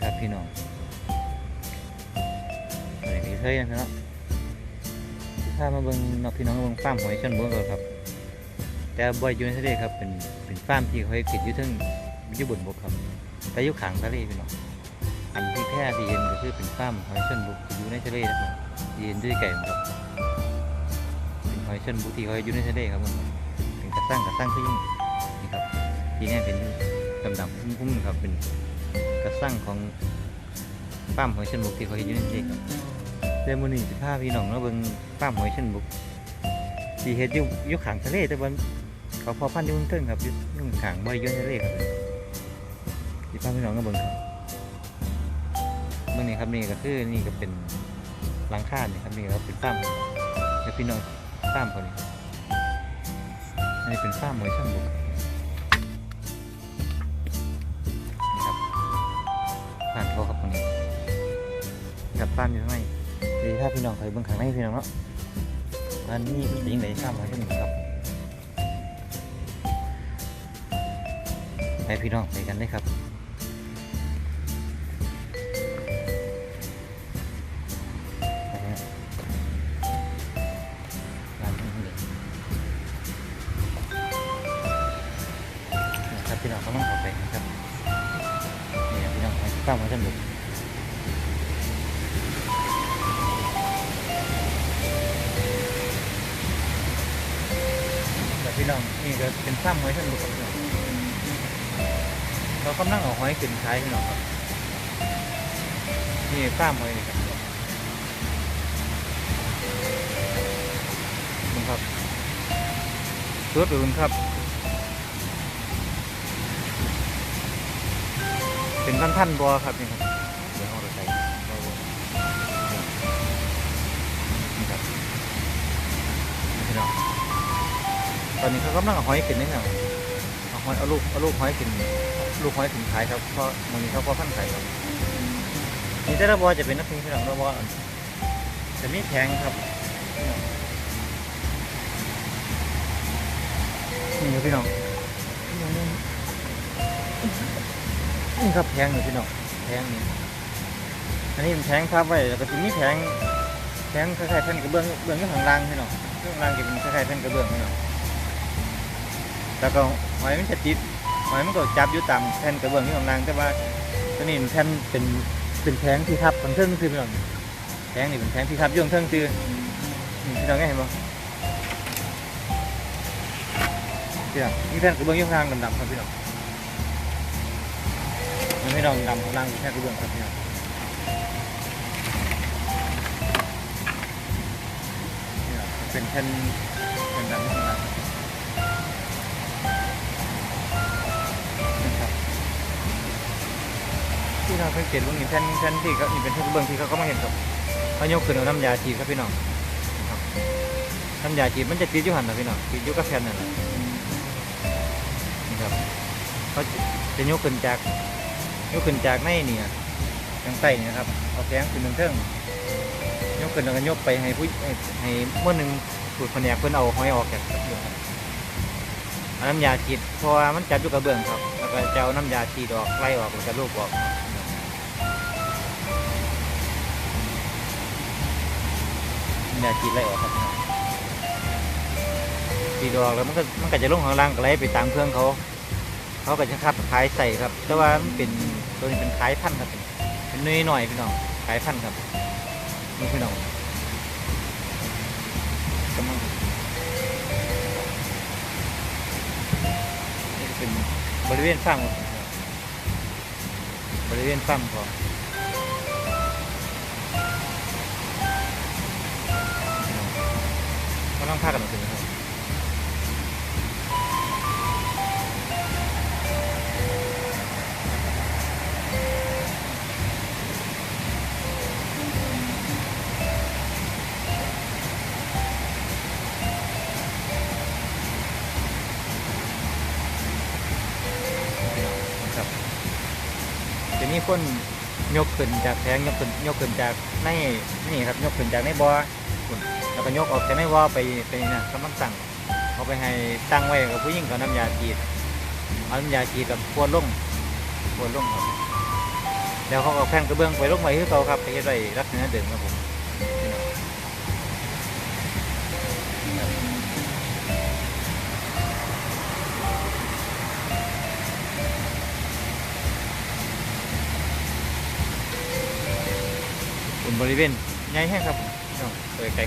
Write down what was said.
ครับพี่น้องอะไรนี่เท่ยังเนาะถ้ามาเบิ่งนาะพี่น้องเบิ่งฟาร์มหอยชนบวก่อนครับ แต่บ่อยอยู่ในทะเลครับ เป็นเป็นฟาร์มที่เขาให้ติดอยู่ทั้งอยู่บนบกครับ แต่อยู่ขางทะเลพี่น้องอันที่แท้ที่เห็นก็คือเป็นฟาร์มหอยชนบกอยู่ในทะเลนะครับเห็นด้วยไก่ครับเป็นหอยชนบกที่เขาอยู่ในทะเลครับผมเป็นกระสร้างกระสร้างที่นี่ครับที่นี่เป็นดำๆพุ่มๆครับเป็น กระสร้างของฟาร์มหอยเชนบุกที่เขาให้อยู่ในทะเลครับเดมอนี่สิพาพี่น้องมาเบิ่งฟาร์มหอยเชนบุกที่เฮ็ดอยู่อยู่ขางทะเลแต่ว่าเขาพอพันอยุ่งเทิงครับอยุ่ยุ่งขางบ่อยอยุ่งทะเลครับที่พาพี่น้องก็เบิ่งครับเมื่อนี้ครับนี่ก็คือนี่ก็เป็นหลังคาเนี่ยครับนี่ก็เป็นฟาร์มแล้วพี่น้องฟาร์มเขานี่อันนี้เป็นฟาร์มหอยเช่างบุกานเขาครับตรงนี้กับฟานอยู่ข้างในดีถ้าพี่น้องเคยเบิ่งข้างในพี่น้องเนาะอันนี้เป็นยังไงฟาร์มหอยช่าขึ้นครับไปพี่น้องไปกันเลยครับ ข้ามมาชั้นบนแต่พี่น้องนี่ก็เป็นข้ามไว้ชั้นบนครับเรากำลังเอาหอยขึ้นขายพี่น้องครับนี่ฟาร์มหอยนี่ครับมึงครับสวดอื่นครับ เป็นพันพันๆบัวครับนี่ครับเดี๋ยวเราใส่นี่ครับพี่น้องตอนนี้เขากำลังเอาหอยขึ้นนี่ครับเอาหอยเอาลูกเอาลูกหอยขึ้นลูกหอยถึงขายครับเพราะมันนี้เขาก็พันขายครับนี่แต่ละบอจะเป็นนักพิงพี่น้องละบอจะมีแทงครับนี่ครับพี่น้อง นี่ครับแทงเลยพี่น้องแทงนี่อันนี้เป็นแทงครับไว้แล้วก็จะมีแทงแทงคล้ายๆแผ่นกระเบื้องเบื้องอยู่ข้างล่างพี่น้องข้างล่างจะเป็นคล้ายๆแผ่นกระเบื้องพี่น้องแล้วก็หอยมันจะติดหอยมันก็จับอยู่ตามแผ่นกระเบื้องที่ของนางแต่ว่าตัวนี้เป็นแผ่นเป็นเป็นแผงที่ทับของเทิงคือพี่น้องแผงนี่เป็นแผงที่ทับยู่ของเทิงคือพี่น้องเห็นบ่พี่น้องมีแผ่นกระเบื้องยู่ข้างล่างดำๆครับพี่น้อง มันพี่น้องดำข้างล่างแผ่กระเบื้องครับพี่น้องนี่ล่ะเป็นแผ่นเป็นดำอยู่ข้างางนะครับที่เราสังเกตว่านี่แท่นแท่นที่เขานี่เป็นแท่นเบื้องที่เขาก็มาเห็นครับเขายกขึ้นเอาน้ำยาฉีดครับพี่น้องน้ำยาฉีดมันจะติดอยู่หันนะพี่น้องติดอยู่กับแผ่นนั่นแหละนี่ครับเขาจะจะยกขึ้นจาก ยกขึ้นจากในเนี่ยทางใต้เนี่ยครับเอาแข้งขึ้นทางเทิงยกขึ้นแล้วก็ยกไปให้ผู้ให้เมื่อหนึ่งผูดแผนกเพิ่นเอาหอยออกจากกระเบื้องครับเอาน้ำยาฉีดเพราะว่ามันจับอยู่กระเบื้องครับ แล้วก็จะเอาน้ำยาฉีดออกไล่ออกแล้วก็ลูกออกน้ำยาฉีดไล่ออกครับฉีดออกแล้วมันก็มันก็จะลงข้างล่างก็ไหลไปตามเครื่องเขา เขาก็จะคับขายใส่ครับ แต่ว่ามันเป็นตัวนี้เป็นขายพันธุ์ครับเป็นเนยหน่อยพี่น้องขายพันธุ์ครับนี่พี่น้องกำลังนี่เป็นบริเวณฟังบริเวณฟังพอก็ต้องพากันมาถึง มีคนยกขึ้นจากแพงยกขึ้นยกขึ้นจากในนี่ครับยกขึ้นจากในบ่อแล้วก็ยกออกจากในบ่อไปไปนะกำลังสั่งเขาไปให้ตั้งไว้กับผู้หญิงกับน้ำยาจีดเอาน้ำยาจีดกับควนลงควนลงครับแล้วเขาก็แพงกระเบื้องไปลงไปที่เขาครับไปเฮ็ดไรรักเนื้อเดิมครับผม บริเวณใหญ่แห้งครับเปิดไกล